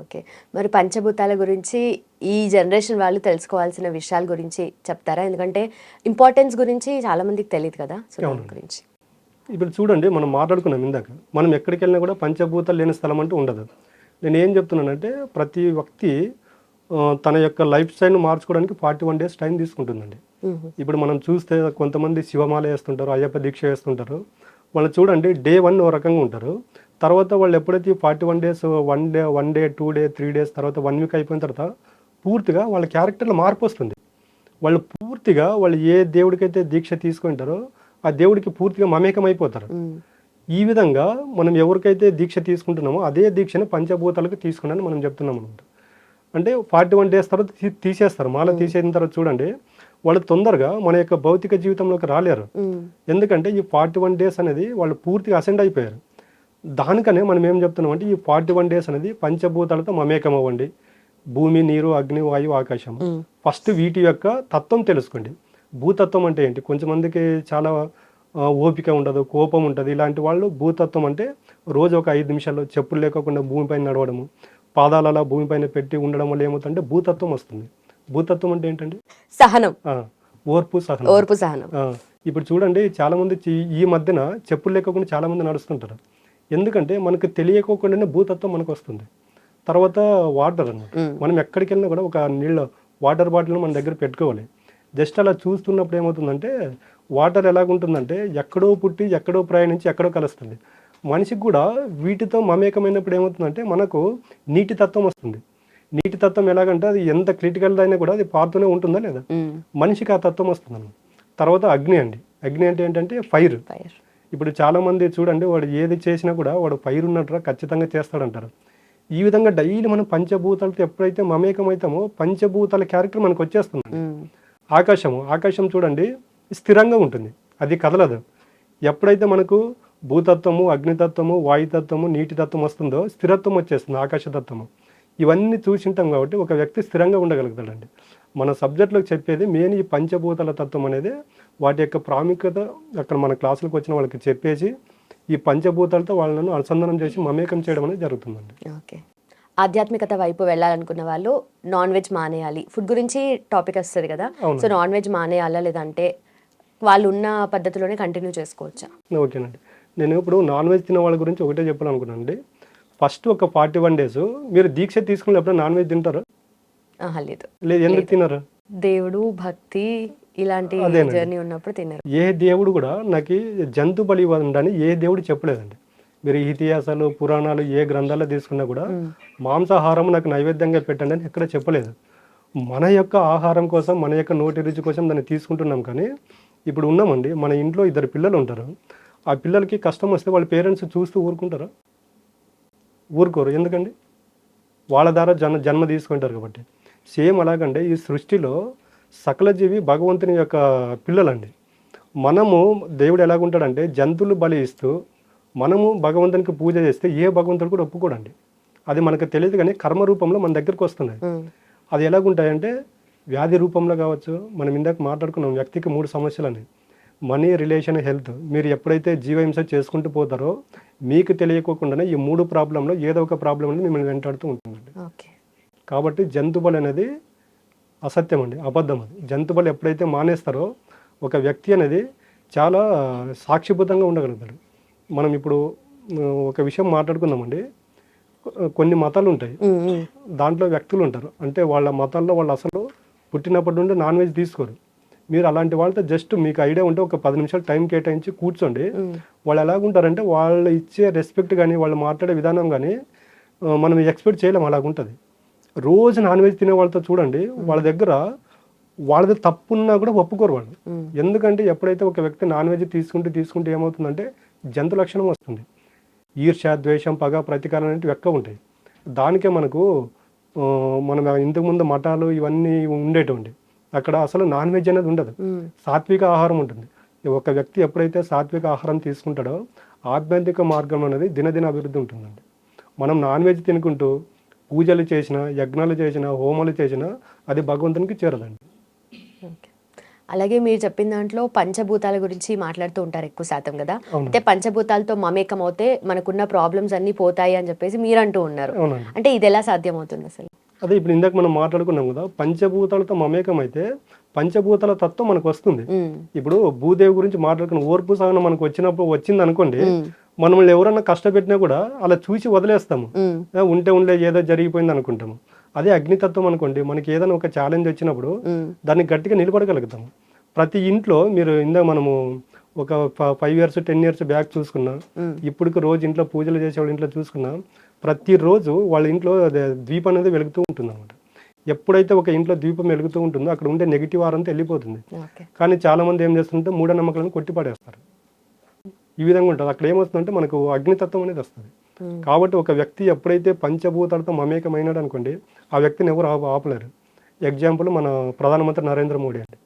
Okay. మరి పంచభూతాల గురించి ఈ జనరేషన్ వాళ్ళు తెలుసుకోవాల్సిన విషయాల గురించి చెప్తారా? ఎందుకంటే ఇంపార్టెన్స్ గురించి చాలా మందికి తెలియదు కదా సో దాని అవునండి. గురించి. ఇప్పుడు చూడండి మనం మాట్లాడుకున్నాం ఇందాక. మనం ఎక్కడికి వెళ్ళినా కూడా పంచభూతాలు లేని స్థలం అంటూ ఉండదు. నేను ఏం చెప్తున్నానంటే ప్రతి వ్యక్తి తన యొక్క లైఫ్ స్టైల్ను మార్చుకోవడానికి ఫార్టీ వన్ డేస్ టైం తీసుకుంటుందండి. ఇప్పుడు మనం చూస్తే కొంతమంది శివమాల వేస్తుంటారు అయ్యప్ప దీక్ష వేస్తుంటారు. వాళ్ళు చూడండి డే వన్ ఓ రకంగా ఉంటారు. తర్వాత వాళ్ళు ఎప్పుడైతే forty one days one day one day two day three days తర్వాత వన్ వీక్ అయిపోయిన తర్వాత పూర్తిగా వాళ్ళ క్యారెక్టర్లో మార్పు వస్తుంది. వాళ్ళు పూర్తిగా వాళ్ళు ఏ దేవుడికైతే దీక్ష తీసుకుంటారో ఆ దేవుడికి పూర్తిగా మమేకం అయిపోతారు. ఈ విధంగా మనం ఎవరికైతే దీక్ష తీసుకుంటున్నామో అదే దీక్షను పంచభూతాలకు తీసుకున్నాను మనం చెప్తున్నాం అనమాట. అంటే ఫార్టీ వన్ డేస్ తర్వాత తీ- తీసేస్తారు. మాల తీసేసిన తర్వాత చూడండి వాళ్ళు తొందరగా మన యొక్క భౌతిక జీవితంలోకి రాలేరు. ఎందుకంటే ఈ ఫార్టీ వన్ డేస్ అనేది వాళ్ళు పూర్తిగా అసెండ్ అయిపోయారు. దానికనే మనం ఏం చెప్తున్నాం అంటే ఈ ఫార్టీ వన్ డేస్ అనేది పంచభూతాలతో మమేకం అవ్వండి భూమి నీరు అగ్ని వాయువు ఆకాశం. ఫస్ట్ వీటి యొక్క తత్వం తెలుసుకోండి. భూతత్వం అంటే ఏంటి? కొంచెమందికి చాలా ఆ, ఓపిక ఉండదు కోపం ఉంటుంది. ఇలాంటి వాళ్ళు భూతత్వం అంటే రోజు ఒక ఐదు నిమిషాలు చెప్పులు లేకుండా భూమిపైన నడవడము పాదాలు అలా భూమిపైన పెట్టి ఉండడం వల్ల ఏమవుతుందంటే భూతత్వం వస్తుంది. భూతత్వం అంటే ఏంటండి? సహనం. ఓర్పు సహనం. ఓర్పు సహనం. ఇప్పుడు చూడండి చాలా మంది ఈ మధ్యన చెప్పులు లేకుండా చాలా మంది నడుస్తుంటారు. ఎందుకంటే మనకు తెలియకోకుండానే భూతత్వం మనకు వస్తుంది తర్వాత వాటర్ అన్నమాట. మ్మ్. మనం ఎక్కడికి వెళ్ళినా కూడా ఒక నీళ్ళ వాటర్ బాటిల్ మన దగ్గర పెట్టుకోవాలి. జస్ట్ అలా చూస్తున్నప్పుడు ఏమవుతుందంటే వాటర్ ఎలాగుంటుందంటే ఎక్కడో పుట్టి ఎక్కడో ప్రయాణించి ఎక్కడో కలుస్తుంది. మనిషికి కూడా వీటితో మమేకమైనప్పుడు ఏమవుతుందంటే మనకు నీటి తత్వం వస్తుంది. నీటి తత్వం ఎలాగంటే అది ఎంత క్రిటికల్ అయినా కూడా అది పారుతూనే ఉంటుందా లేదా. మనిషికి ఆ తత్వం వస్తుంది తర్వాత అగ్ని అండి. అగ్ని అంటే ఏంటంటే ఫైర్. ఫైర్. ఇప్పుడు చాలా మంది చూడండి వాడు ఏది చేసినా కూడా వాడు ఫైర్ ఉన్నట్టుగా ఖచ్చితంగా చేస్తాడంటారు. ఈ విధంగా డైలీ మనం పంచభూతాలతో ఎప్పుడైతే మమేకం అవుతామో పంచభూతాల క్యారెక్టర్ మనకు వచ్చేస్తుంది. ఆకాశము ఆకాశం చూడండి స్థిరంగా ఉంటుంది. అది కదలదు. ఎప్పుడైతే మనకు భూతత్వము అగ్నితత్వము వాయుతత్వము నీటి తత్వం వస్తుందో స్థిరత్వం వచ్చేస్తుంది ఆకాశతత్వము. ఇవన్నీ చూసింటాం కాబట్టి ఒక వ్యక్తి స్థిరంగా ఉండగలుగుతాడండి. మన సబ్జెక్టులోకి చెప్పేది మెయిన్ ఈ పంచభూతాల తత్వం అనేది వాటి యొక్క ప్రాముఖ్యత అక్కడ మన క్లాసులకు వచ్చిన వాళ్ళకి చెప్పేసి ఈ పంచభూతాలతో వాళ్ళను అనుసంధానం చేసి మమేకం చేయడం అనేది జరుగుతుందండి. ఓకే. ఆధ్యాత్మికత వైపు వెళ్ళాలనుకున్న వాళ్ళు నాన్ వెజ్ మానేయాలి. ఫుడ్ గురించి టాపిక్ వస్తుంది కదా. సో నాన్ వెజ్ మానేయాలా లేదంటే వాళ్ళు ఉన్న పద్ధతిలోనే కంటిన్యూ చేసుకోవచ్చా? ఓకేనండి. నేను ఇప్పుడు నాన్ వెజ్ తినే వాళ్ళ గురించి ఒకటే చెప్పాలనుకున్నానండి. ఫస్ట్ ఒక ఫార్టీ వన్ డేస్ మీరు దీక్ష తీసుకున్నప్పుడు నాన్ వెజ్ తింటారా? లేదు. లేదు ఎందుకు తినరు? దేవుడు భక్తి ఇలాంటి. జర్నీ ఉన్నప్పుడు తినరు ఏ దేవుడు కూడా నాకు జంతు బలి ఇవ్వండి అని ఏ దేవుడు చెప్పలేదండి. మీరు ఇతిహాసాలు పురాణాలు ఏ గ్రంథాల్లో తీసుకున్నా కూడా మాంసాహారం నాకు నైవేద్యంగా పెట్టండి అని ఎక్కడ చెప్పలేదు. మన యొక్క ఆహారం కోసం మన యొక్క నోటి రుచి కోసం దాన్ని తీసుకుంటున్నాం కానీ ఇప్పుడు ఉన్నామండి. మన ఇంట్లో ఇద్దరు పిల్లలు ఉంటారు. ఆ పిల్లలకి కష్టం వస్తే వాళ్ళ పేరెంట్స్ చూస్తూ ఊరుకుంటారా? ఊరుకోరు. ఎందుకండి? వాళ్ళ ద్వారా జన్మ జన్మ తీసుకుంటారు కాబట్టి. సేమ్ అలాగంటే ఈ సృష్టిలో సకల జీవి భగవంతుని యొక్క పిల్లలండి. మనము దేవుడు ఎలాగుంటాడంటే జంతువులు బలి ఇస్తూ మనము భగవంతునికి పూజ చేస్తే ఏ భగవంతుడు కూడా ఒప్పుకోడండి. అది మనకు తెలియదు కానీ కర్మ రూపంలో మన దగ్గరకు మ్మ్. అది ఎలాగుంటాయంటే వ్యాధి రూపంలో కావచ్చు మనం ఇందాక మాట్లాడుకున్నాం వ్యక్తికి మూడు సమస్యలని మనీ రిలేషన్ హెల్త్. మీరు ఎప్పుడైతే జీవహింస చేసుకుంటూ పోతారో మీకు తెలియకోకుండానే ఈ మూడు ప్రాబ్లంలో ఏదో ఒక ప్రాబ్లం అనేది మిమ్మల్ని వెంటాడుతూ ఉంటుందండి కాబట్టి జంతుబలి అనేది అసత్యం అండి అబద్ధం అది. జంతుబలి ఎప్పుడైతే మానేస్తారో ఒక వ్యక్తి అనేది చాలా సాక్షిభూతంగా ఉండగలుగుతాడు. మనం ఇప్పుడు ఒక విషయం మాట్లాడుకుందామండి. కొన్ని మతాలు ఉంటాయి. దాంట్లో వ్యక్తులు ఉంటారు. అంటే వాళ్ళ మతాల్లో వాళ్ళు అసలు పుట్టినప్పటి నుండి నాన్ వెజ్ తీసుకోరు. మీరు అలాంటి వాళ్ళతో జస్ట్ మీకు ఐడియా ఉంటే ఒక పది నిమిషాలు టైం కేటాయించి కూర్చోండి. వాళ్ళు ఎలాగుంటారంటే వాళ్ళు ఇచ్చే రెస్పెక్ట్ కానీ వాళ్ళు మాట్లాడే విధానం కానీ మనం ఎక్స్పెక్ట్ చేయలేం అలాగుంటుంది. రోజు నాన్ వెజ్ తినే వాళ్ళతో చూడండి వాళ్ళ దగ్గర వాళ్ళది తప్పున్నా కూడా ఒప్పుకోరు వాళ్ళు. ఎందుకంటే ఎప్పుడైతే ఒక వ్యక్తి నాన్ వెజ్ తీసుకుంటూ తీసుకుంటే ఏమవుతుందంటే జంతు లక్షణం వస్తుంది. ఈర్ష్య ద్వేషం పగ ప్రతీకారం అనేవి ఎక్కువ ఉంటాయి. దానికే మనకు మనం ఇంతకుముందు మఠాలు ఇవన్నీ ఉండేటువంటి. అక్కడ అసలు నాన్ వెజ్ అనేది ఉండదు. సాత్విక ఆహారం ఉంటుంది. ఒక వ్యక్తి ఎప్పుడైతే సాత్విక ఆహారం తీసుకుంటాడో ఆధ్యాత్మిక మార్గం అనేది దినదిన అభివృద్ధి ఉంటుందండి. మనం నాన్ వెజ్ తినుకుంటూ పూజలు చేసినా యజ్ఞాలు చేసినా హోమాలు చేసినా అది భగవంతునికి చేరదండి. అలాగే మీరు చెప్పిన దాంట్లో పంచభూతాల గురించి మాట్లాడుతూ ఉంటారు ఎక్కువ శాతం కదా. అంటే పంచభూతాలతో మమేకం అవుతే మనకున్న ప్రాబ్లమ్స్ అన్ని పోతాయి అని చెప్పేసి మీరు అంటూ ఉన్నారు అంటే ఇది ఎలా సాధ్యం అవుతుంది అసలు? అదే ఇప్పుడు ఇందాక మనం మాట్లాడుకున్నాం కదా పంచభూతాలతో మమేకం అయితే పంచభూతాల తత్వం మనకు వస్తుంది. ఇప్పుడు భూదేవి గురించి మాట్లాడుకున్న ఓర్పు సహనం మనకు వచ్చినప్పుడు వచ్చింది అనుకోండి మనల్ని ఎవరన్నా కష్టపెట్టినా కూడా అలా చూసి వదిలేస్తాము. ఉంటే ఉండే ఏదో జరిగిపోయింది అనుకుంటాము. అదే అగ్నితత్వం అనుకోండి మనకి ఏదైనా ఒక ఛాలెంజ్ వచ్చినప్పుడు దాన్ని గట్టిగా నిలబడగలుగుతాము. ప్రతి ఇంట్లో మీరు ఇందా మనము ఒక five years ten years back చూసుకున్నా ఇప్పటికి రోజు ఇంట్లో పూజలు చేసేవాళ్ళ ఇంట్లో చూసుకున్నా ప్రతిరోజు వాళ్ళ ఇంట్లో అదే దీపం అనేది వెలుగుతూ ఉంటుంది అనమాట ఎప్పుడైతే ఒక ఇంట్లో దీపం వెలుగుతూ ఉంటుందో అక్కడ ఉండే నెగిటివ్ ఆరంతా వెళ్ళిపోతుంది. కానీ చాలా మంది ఏం చేస్తుంటే మూఢనమ్మకాలను కొట్టిపడేస్తారు. ఈ విధంగా ఉంటుంది. అక్కడ ఏమొస్తుందంటే మనకు అగ్నితత్వం అనేది వస్తుంది. కాబట్టి ఒక వ్యక్తి ఎప్పుడైతే పంచభూతాలతో మమేకమైనాడు అనుకోండి ఆ వ్యక్తిని ఎవరు ఆప ఆపలేరు. ఎగ్జాంపుల్ మన ప్రధానమంత్రి నరేంద్ర మోడీ అండి.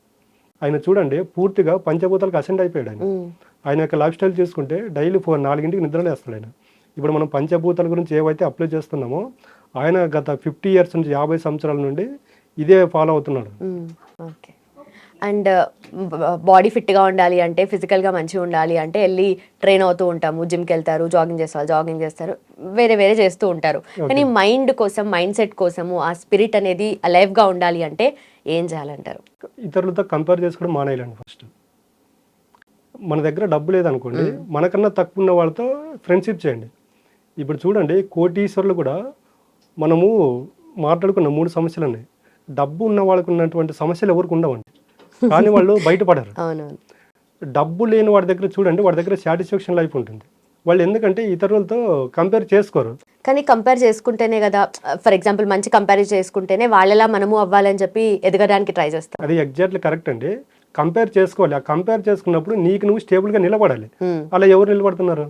ఆయన చూడండి పూర్తిగా పంచభూతాలకు అసెండ్ అయిపోయాడు ఆయన. ఆయన యొక్క లైఫ్ స్టైల్ చూసుకుంటే డైలీ ఫోర్ నాలుగింటికి నిద్రలేస్తాడు ఆయన. ఇప్పుడు మనం పంచభూతాల గురించి ఏవైతే అప్లై చేస్తున్నామో ఆయన గత ఫిఫ్టీ ఇయర్స్ నుంచి యాభై సంవత్సరాల నుండి ఇదే ఫాలో అవుతున్నాడు. అండ్ బాడీ ఫిట్గా ఉండాలి అంటే ఫిజికల్గా మంచిగా ఉండాలి అంటే వెళ్ళి ట్రైన్ అవుతూ ఉంటాము. జిమ్కి వెళ్తారు జాగింగ్ చేస్తారు జాగింగ్ చేస్తారు. వేరే వేరే చేస్తూ ఉంటారు. కానీ మైండ్ కోసం మైండ్ సెట్ కోసము ఆ స్పిరిట్ అనేది అలైవ్గా ఉండాలి అంటే ఏం చేయాలంటారు? ఇతరులతో కంపేర్ చేసుకోవడం మానేయాలండి ఫస్ట్. మన దగ్గర డబ్బు లేదనుకోండి మనకన్నా తక్కువ ఉన్న వాళ్ళతో ఫ్రెండ్షిప్ చేయండి. ఇప్పుడు చూడండి కోటీశ్వరులు కూడా మనము మాట్లాడుకున్న మూడు సమస్యలు ఉన్నాయి. డబ్బు ఉన్న వాళ్ళకు ఉన్నటువంటి సమస్యలు ఎవరికి ఉండవండి. కానీ వాళ్ళు బయటపడరు. అవునవును. డబ్బు లేని వాడి దగ్గర చూడండి వాడి దగ్గర సాటిస్ఫాక్షన్ లైఫ్ ఉంటుంది. వాళ్ళు ఎందుకంటే ఇతరులతో కంపేర్ చేసుకోరు. కానీ కంపేర్ చేసుకుంటేనే కదా ఫర్ ఎగ్జాంపుల్ మంచి కంపేర్ చేసుకుంటేనే వాళ్ళలా మనము అవ్వాలని చెప్పి ఎదగడానికి ట్రై చేస్తాం అది ఎగ్జాక్ట్లీ కరెక్ట్ అండి. కంపేర్ చేసుకోవాలి. ఆ కంపేర్ చేసుకున్నప్పుడు నీకు నువ్వు స్టేబుల్గా నిలబడాలి. ఉమ్, అలా ఎవరు నిలబడుతున్నారు?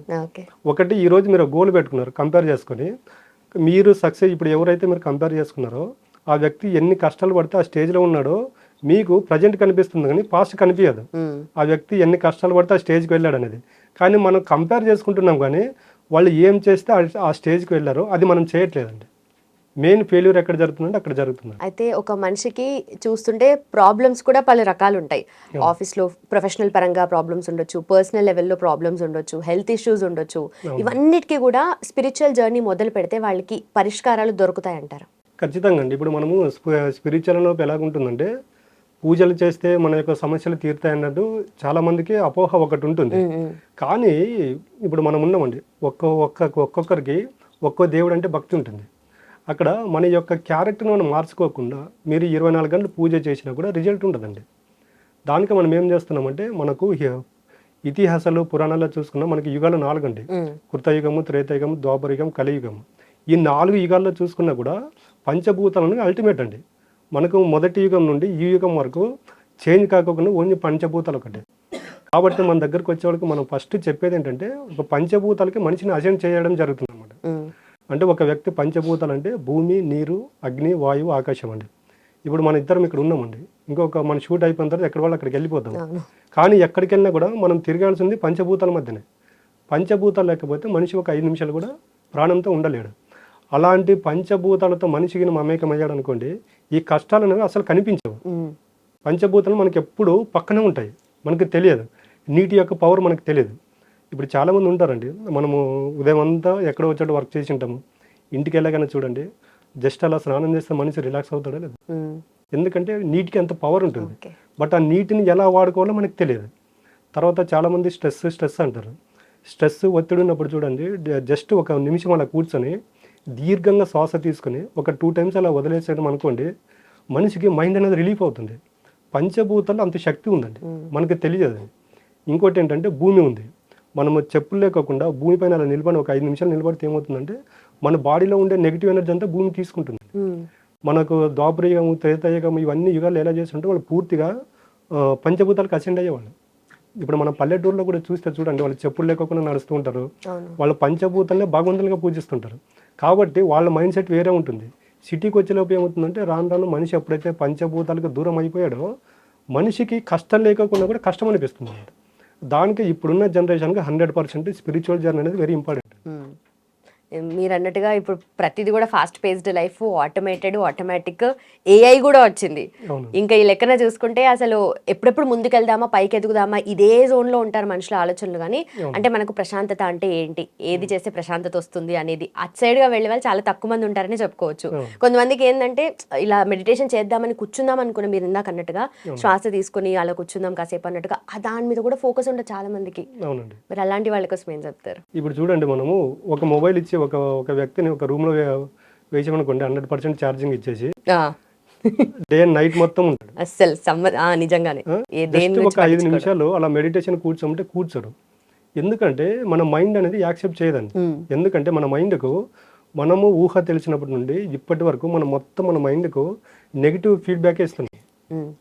ఒకటి ఈ రోజు మీరు గోల్ పెట్టుకున్నారు కంపేర్ చేసుకొని. మీరు సక్సెస్ ఇప్పుడు ఎవరైతే మీరు కంపేర్ చేసుకున్నారో ఆ వ్యక్తి ఎన్ని కష్టాలు పడితే ఆ స్టేజ్లో ఉన్నాడో మీకు ప్రజెంట్ కనిపిస్తుంది కానీ పాస్ట్ కనిపించదు ఆ వ్యక్తి ఎన్ని కష్టాలు పడితే ఆ స్టేజ్కి వెళ్ళాడు అనేది. కానీ మనం కంపేర్ చేసుకుంటున్నాం కానీ వాళ్ళు ఏం చేస్తే ఆ- స్టేజ్కి వెళ్ళారో అది మనం చేయట్లేదండి. మెయిన్ ఫెయిల్యూర్ ఎక్కడ జరుగుతుందంటే అక్కడ జరుగుతుంది. అయితే ఒక మనిషికి చూస్తుంటే ప్రాబ్లమ్స్ కూడా పలు రకాలు ఉంటాయి. ఆఫీస్లో ప్రొఫెషనల్ పరంగా ప్రాబ్లమ్స్ ఉండొచ్చు పర్సనల్ లెవెల్లో ప్రాబ్లమ్స్ ఉండొచ్చు హెల్త్ ఇష్యూస్ ఉండొచ్చు. ఇవన్నిటికీ కూడా స్పిరిచువల్ జర్నీ మొదలు పెడితే వాళ్ళకి పరిష్కారాలు దొరుకుతాయి అంటారు ఖచ్చితంగా అండి. ఇప్పుడు మనము స్పిరిచువల్లో ఎలాగుంటుందంటే పూజలు చేస్తే మన యొక్క సమస్యలు తీరుతాయి అన్నట్టు చాలా మందికి అపోహ ఒకటి ఉంటుంది. కానీ ఇప్పుడు మనం ఉన్నామండి. ఒక్క ఒక్క ఒక్కొక్కరికి ఒక్కో దేవుడు అంటే భక్తి ఉంటుంది. అక్కడ మన యొక్క క్యారెక్టర్ని మనం మార్చుకోకుండా మీరు ఇరవై నాలుగు గంటలు పూజ చేసినా కూడా రిజల్ట్ ఉంటుందండి దానికి మనం ఏం చేస్తున్నామంటే మనకు ఇతిహాసాలు పురాణాల్లో చూసుకున్నా. మనకి యుగాలు నాలుగు అండి కృతయుగము త్రేతయుగము ద్వాపరయుగం కలియుగము. ఈ నాలుగు యుగాల్లో చూసుకున్నా కూడా పంచభూతాలను అల్టిమేట్ అండి. మనకు మొదటి యుగం నుండి ఈ యుగం వరకు చేంజ్ కాకుండా ఓన్లీ పంచభూతాలు ఒకటే. కాబట్టి మన దగ్గరకు వచ్చేవాళ్ళకి మనం ఫస్ట్ చెప్పేది ఏంటంటే ఒక పంచభూతాలకి మనిషిని అసెండ్ చేయడం జరుగుతుంది అనమాట అంటే ఒక వ్యక్తి పంచభూతాలు అంటే భూమి నీరు అగ్ని వాయువు ఆకాశం అండి. ఇప్పుడు మన ఇద్దరం ఇక్కడ ఉన్నామండి. ఇంకొక మన షూట్ అయిపోయిన తర్వాత ఎక్కడ వాళ్ళు అక్కడికి వెళ్ళిపోతాం. కానీ ఎక్కడికి వెళ్ళినా కూడా మనం తిరగాల్సింది పంచభూతాల మధ్యనే. పంచభూతాలు లేకపోతే మనిషి ఒక ఐదు నిమిషాలు కూడా ప్రాణంతో ఉండలేడు. అలాంటి పంచభూతాలతో మనిషికి మమేకమయ్యాడు అనుకోండి ఈ కష్టాలు అనేవి అసలు కనిపించవు. పంచభూతాలు మనకి ఎప్పుడు పక్కనే ఉంటాయి. మనకి తెలియదు. నీటి యొక్క పవర్ మనకు తెలియదు. ఇప్పుడు చాలామంది ఉంటారండి. మనము ఉదయం అంతా ఎక్కడో వచ్చాడు వర్క్ చేసి ఉంటాము. ఇంటికి వెళ్ళగానే చూడండి జస్ట్ అలా స్నానం చేస్తే మనిషి రిలాక్స్ అవుతాడో లేదు. ఎందుకంటే నీటికి అంత పవర్ ఉంటుంది. బట్ ఆ నీటిని ఎలా వాడుకోవాలో మనకు తెలియదు. తర్వాత చాలామంది స్ట్రెస్ స్ట్రెస్ అంటారు. స్ట్రెస్ ఒత్తిడి ఉన్నప్పుడు చూడండి జస్ట్ ఒక నిమిషం అలా కూర్చొని దీర్ఘంగా శ్వాస తీసుకొని ఒక టూ టైమ్స్ అలా వదిలేసేయడం అనుకోండి మనిషికి మైండ్ అనేది రిలీఫ్ అవుతుంది. పంచభూతాల్లో అంత శక్తి ఉందండి. మనకి తెలియదు ఇంకోటి ఏంటంటే భూమి ఉంది. మనము చెప్పులు లేకోకుండా భూమి పైన అలా నిలబడి ఒక ఐదు నిమిషాలు నిలబడితే ఏమవుతుందంటే మన బాడీలో ఉండే నెగిటివ్ ఎనర్జీ అంతా భూమి తీసుకుంటుంది. మనకు ద్వాపరయుగము త్రేతయుగము ఇవన్నీ యుగాలు ఎలా చేస్తుంటే వాళ్ళు పూర్తిగా పంచభూతాలకు అసెండ్ అయ్యేవాళ్ళు. ఇప్పుడు మన పల్లెటూరులో కూడా చూస్తే చూడండి వాళ్ళు చెప్పులు లేకుండా నడుస్తూ ఉంటారు. వాళ్ళు పంచభూతాలనే భగవంతులుగా పూజిస్తుంటారు. కాబట్టి వాళ్ళ మైండ్ సెట్ వేరే ఉంటుంది. సిటీకి వచ్చేలోపు ఏమవుతుందంటే రాను రాను మనిషి ఎప్పుడైతే పంచభూతాలకు దూరం అయిపోయాడో మనిషికి కష్టం లేకుండా కూడా కష్టం అనిపిస్తుంది దానికి ఇప్పుడున్న జనరేషన్కి హండ్రెడ్ పర్సెంట్ స్పిరిచువల్ జర్నీ అనేది వెరీ ఇంపార్టెంట్ మీరు అన్నట్టుగా ఇప్పుడు ప్రతిదీ కూడా fast paced life automated automatic AI కూడా వచ్చింది. ఇంకా ఈ లెక్కన చూసుకుంటే అసలు ఎప్పుడెప్పుడు ముందుకెళ్దామా పైకి ఎదుగుదామా ఇదే జోన్లో ఉంటారు మనుషుల ఆలోచనలు కానీ అంటే మనకు ప్రశాంతత అంటే ఏంటి? ఏది చేస్తే ప్రశాంతత వస్తుంది అనేది. అట్ సైడ్గా వెళ్ళే వాళ్ళు చాలా తక్కువ మంది ఉంటారని చెప్పుకోవచ్చు. కొంతమందికి ఏంటంటే ఇలా మెడిటేషన్ చేద్దామని కూర్చుందాం అనుకున్న మీరు ఇందాక అన్నట్టుగా శ్వాస తీసుకుని అలా కూర్చుందాం కాసేపు అన్నట్టుగా ఆ దాని మీద కూడా ఫోకస్ ఉండదు చాలా మందికి. మరి అలాంటి వాళ్ళ కోసం ఏం చెప్తారు? ఇప్పుడు చూడండి మనము ఒక మొబైల్ ఇచ్చి ఒక ఒక వ్యక్తిని ఒక రూమ్లో వేసామనుకోండి హండ్రెడ్ పర్సెంట్ ఛార్జింగ్ ఇచ్చేసి. డే అండ్ నైట్ మొత్తం ఉంటాడు. ఆ, నిజంగానే. ఒక ఐదు. నిమిషాలు అలా మెడిటేషన్ కూర్చోమంటే కూర్చోరు ఎందుకంటే మన మైండ్ అనేది యాక్సెప్ట్ చేయదండి. ఎందుకంటే మన మైండ్కు మనము ఊహ తెలిసినప్పటి నుండి ఇప్పటి వరకు మనం మొత్తం మన మైండ్కు నెగిటివ్ ఫీడ్బ్యాక్ ఇస్తుంది.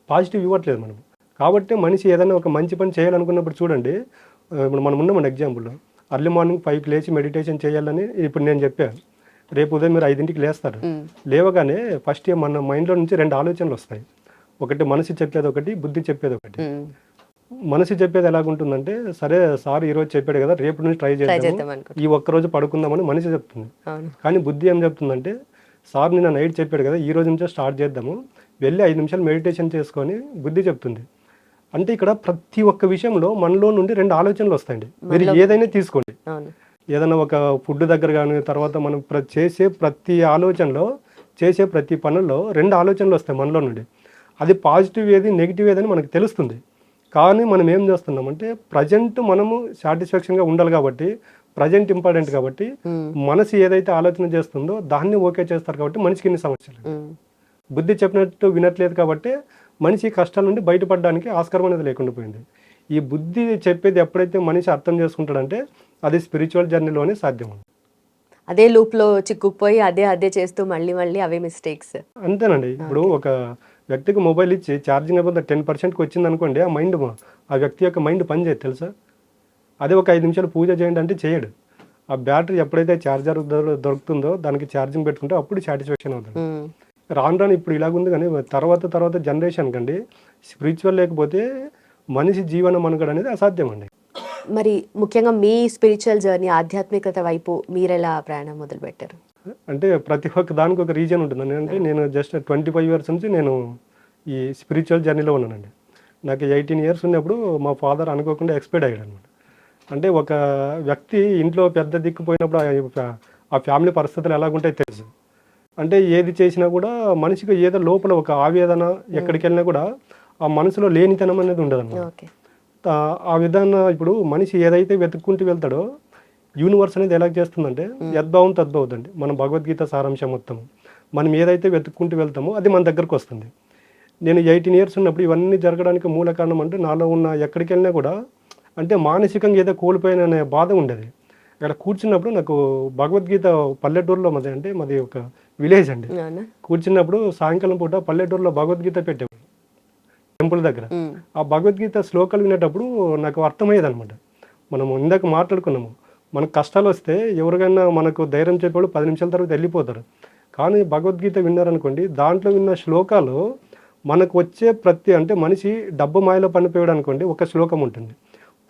పాజిటివ్ ఇవ్వట్లేదు మనం కాబట్టి మనిషి ఏదైనా ఒక మంచి పని చేయాలనుకున్నప్పుడు చూడండి ఇప్పుడు మనం ఉన్నాం మన ఎగ్జాంపుల్లో. అర్లీ మార్నింగ్ ఫైవ్కి లేచి మెడిటేషన్ చేయాలని ఇప్పుడు నేను చెప్పాను రేపు ఉదయం మీరు ఐదింటికి లేస్తారు. లేవగానే ఫస్ట్ మన మైండ్లో నుంచి రెండు ఆలోచనలు వస్తాయి. ఒకటి మనసు చెప్పేది ఒకటి బుద్ధి చెప్పేది ఒకటి. మనసు చెప్పేది ఎలాగుంటుందంటే సరే సార్ ఈరోజు చెప్పాడు కదా రేపు నుంచి ట్రై చేద్దాం ఈ ఒక్కరోజు పడుకుందామని మనిషి చెప్తుంది. కానీ బుద్ధి ఏం చెప్తుందంటే సార్ నిన్న నైట్ చెప్పాడు కదా ఈ రోజు నుంచే స్టార్ట్ చేద్దాము. వెళ్ళి ఐదు నిమిషాలు మెడిటేషన్ చేసుకొని బుద్ధి చెప్తుంది. అంటే ఇక్కడ ప్రతి ఒక్క విషయంలో మనలో నుండి రెండు ఆలోచనలు వస్తాయండి. మీరు ఏదైనా తీసుకోండి. ఏదైనా ఒక ఫుడ్ దగ్గర కానీ తర్వాత మనం ప్ర చేసే ప్రతి ఆలోచనలో చేసే ప్రతి పనుల్లో రెండు ఆలోచనలు వస్తాయి మనలో నుండి. అది పాజిటివ్ ఏది నెగిటివ్ ఏదని మనకు తెలుస్తుంది. కానీ మనం ఏం చేస్తున్నామంటే ప్రజెంట్ మనము సాటిస్ఫాక్షన్గా ఉండాలి కాబట్టి ప్రజెంట్ ఇంపార్టెంట్ కాబట్టి మనసు ఏదైతే ఆలోచన చేస్తుందో దాన్ని ఓకే చేస్తారు కాబట్టి మనిషికి ఇన్ని సమస్యలు? బుద్ధి చెప్పినట్టు వినట్లేదు కాబట్టి మనిషి కష్టాల నుండి బయటపడడానికి ఆస్కారం అనేది లేకుండా పోయింది. ఈ బుద్ధి చెప్పేది ఎప్పుడైతే మనిషి అర్థం చేసుకుంటాడంటే అది స్పిరిచువల్ జర్నీలోనే సాధ్యం అదే లూప్లో చిక్కుకుపోయి అదే అదే చేస్తూ మళ్ళీ మళ్ళీ అవే మిస్టేక్స్ అంతేనండి. ఇప్పుడు ఒక వ్యక్తికి మొబైల్ ఇచ్చి ఛార్జింగ్ అయిపోతే టెన్ పర్సెంట్కి వచ్చింది అనుకోండి ఆ మైండ్ ఆ వ్యక్తి యొక్క మైండ్ పని చేయదు తెలుసా? అదే ఒక ఐదు నిమిషాలు పూజ చేయండి అంటే చేయడు. ఆ బ్యాటరీ ఎప్పుడైతే ఛార్జర్ దొరుకుతుందో దానికి ఛార్జింగ్ పెట్టుకుంటే అప్పుడు సాటిస్ఫాక్షన్ అవుతుంది. రాను రాను ఇప్పుడు ఇలాగుంది కానీ తర్వాత తర్వాత జనరేషన్ కండి స్పిరిచువల్ లేకపోతే మనిషి జీవన మనుగడ అనేది అసాధ్యం అండి మరి ముఖ్యంగా మీ స్పిరిచువల్ జర్నీ ఆధ్యాత్మికత వైపు మీరెలా ప్రయాణం మొదలు పెట్టారు అంటే ప్రతి ఒక్క దానికి ఒక రీజన్ ఉంటుంది అంటే నేను జస్ట్ ట్వంటీ ఫైవ్ ఇయర్స్ నుంచి నేను ఈ స్పిరిచువల్ జర్నీలో ఉన్నానండి. నాకు ఎయిటీన్ ఇయర్స్ ఉన్నప్పుడు మా ఫాదర్ అనుకోకుండా ఎక్స్పైర్డ్ అయ్యాడు అనమాట అంటే ఒక వ్యక్తి ఇంట్లో పెద్ద దిక్కుపోయినప్పుడు ఆ ఫ్యామిలీ పరిస్థితులు ఎలాగుంటాయో తెలుసు. అంటే ఏది చేసినా కూడా మనిషికి ఏదో లోపల ఒక ఆవేదన ఎక్కడికి వెళ్ళినా కూడా ఆ మనసులో లేనితనం అనేది ఉండదు ఓకే. ఆ- విధాన ఇప్పుడు మనిషి ఏదైతే వెతుక్కుంటూ వెళ్తాడో యూనివర్స్ అనేది ఎలా చేస్తుందంటే యద్భావం తద్భవద్దండి మన భగవద్గీత సారాంశం మొత్తం. మనం ఏదైతే వెతుక్కుంటూ వెళ్తామో అది మన దగ్గరకు వస్తుంది. నేను ఎయిటీన్ ఇయర్స్ ఉన్నప్పుడు ఇవన్నీ జరగడానికి మూల కారణం అంటే నాలో ఉన్న ఎక్కడికి వెళ్ళినా కూడా అంటే మానసికంగా ఏదో కోల్పోయిన బాధ ఉండేది. ఇక్కడ కూర్చున్నప్పుడు నాకు భగవద్గీత పల్లెటూరులో మాది అంటే మాది ఒక విలేజ్ అండి. కూర్చున్నప్పుడు సాయంకాలం పూట పల్లెటూరులో భగవద్గీత పెట్టాము టెంపుల్ దగ్గర. ఆ భగవద్గీత శ్లోకాలు వినేటప్పుడు నాకు అర్థమయ్యేది అనమాట మనము ఇందాక మాట్లాడుకున్నాము. మనకు కష్టాలు వస్తే ఎవరికైనా మనకు ధైర్యం చెప్పేవాడు పది నిమిషాల తర్వాత వెళ్ళిపోతారు. కానీ భగవద్గీత విన్నారనుకోండి దాంట్లో విన్న శ్లోకాలు మనకు వచ్చే ప్రతి అంటే మనిషి డబ్బు మాయలో పనిపోయాడు అనుకోండి ఒక శ్లోకం ఉంటుంది.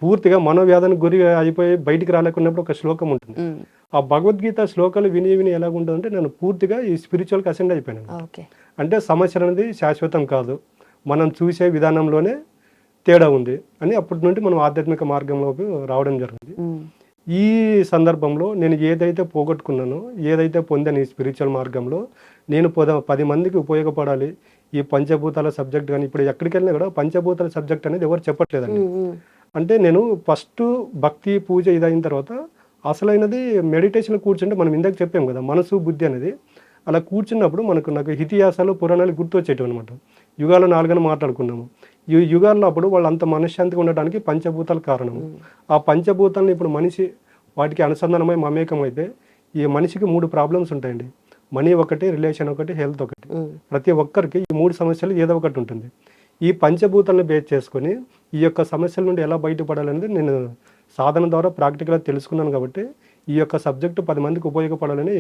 పూర్తిగా మనోవ్యాధానికి గురి అయిపోయి బయటికి రాలేకున్నప్పుడు ఒక శ్లోకం ఉంటుంది. ఆ భగవద్గీత శ్లోకాలు విని విని ఎలాగుంటుందంటే నేను పూర్తిగా ఈ స్పిరిచువల్కి అసెండ్ అయిపోయాను. అంటే సమస్య అనేది శాశ్వతం కాదు. మనం చూసే విధానంలోనే తేడా ఉంది అని అప్పటి నుండి మనం ఆధ్యాత్మిక మార్గంలోకి రావడం జరిగింది. ఈ సందర్భంలో నేను ఏదైతే పోగొట్టుకున్నానో ఏదైతే పొందాను ఈ స్పిరిచువల్ మార్గంలో నేను పొద పది మందికి ఉపయోగపడాలి. ఈ పంచభూతాల సబ్జెక్ట్ కానీ ఇప్పుడు ఎక్కడికి వెళ్ళినా కూడా పంచభూతాల సబ్జెక్ట్ అనేది ఎవరు చెప్పట్లేదండి. అంటే నేను ఫస్ట్ భక్తి పూజ ఇదైన తర్వాత అసలైనది మెడిటేషన్ కూర్చుంటే మనం ఇందాక చెప్పాం కదా మనసు బుద్ధి అనేది. అలా కూర్చున్నప్పుడు మనకు నాకు ఇతిహాసాలు పురాణాలు గుర్తొచ్చేటివి అనమాట యుగాలు నాలుగని మాట్లాడుకున్నాము ఈ యుగాల్లో అప్పుడు వాళ్ళు అంత మనశ్శాంతిగా ఉండడానికి పంచభూతాలు కారణము. ఆ పంచభూతాలను ఇప్పుడు మనిషి వాటికి అనుసంధానమై మమేకం అయితే ఈ మనిషికి మూడు ప్రాబ్లమ్స్ ఉంటాయండి. మనీ ఒకటి రిలేషన్ ఒకటి హెల్త్ ఒకటి. ప్రతి ఒక్కరికి ఈ మూడు సమస్యలు ఏదో ఒకటి ఉంటుంది. ఈ పంచభూతాలను బేస్ చేసుకొని ఈ యొక్క సమస్యల నుండి ఎలా బయటపడాలనేది నేను సాధన ద్వారా ప్రాక్టికల్గా తెలుసుకున్నాను కాబట్టి ఈ యొక్క సబ్జెక్టు పది మందికి ఉపయోగపడాలని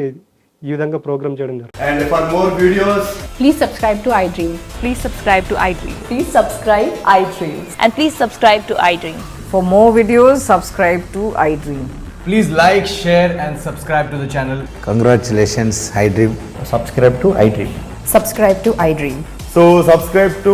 ఈ విధంగా ప్రోగ్రామ్ చేయడం జరిగింది And for more videos, Please subscribe to iDream. Please subscribe to iDream. Please subscribe iDream. And please subscribe to iDream. For more videos, subscribe to iDream. Please like, share, and subscribe to the channel. Congratulations, iDream. subscribe to iDream. Subscribe to iDream. So subscribe to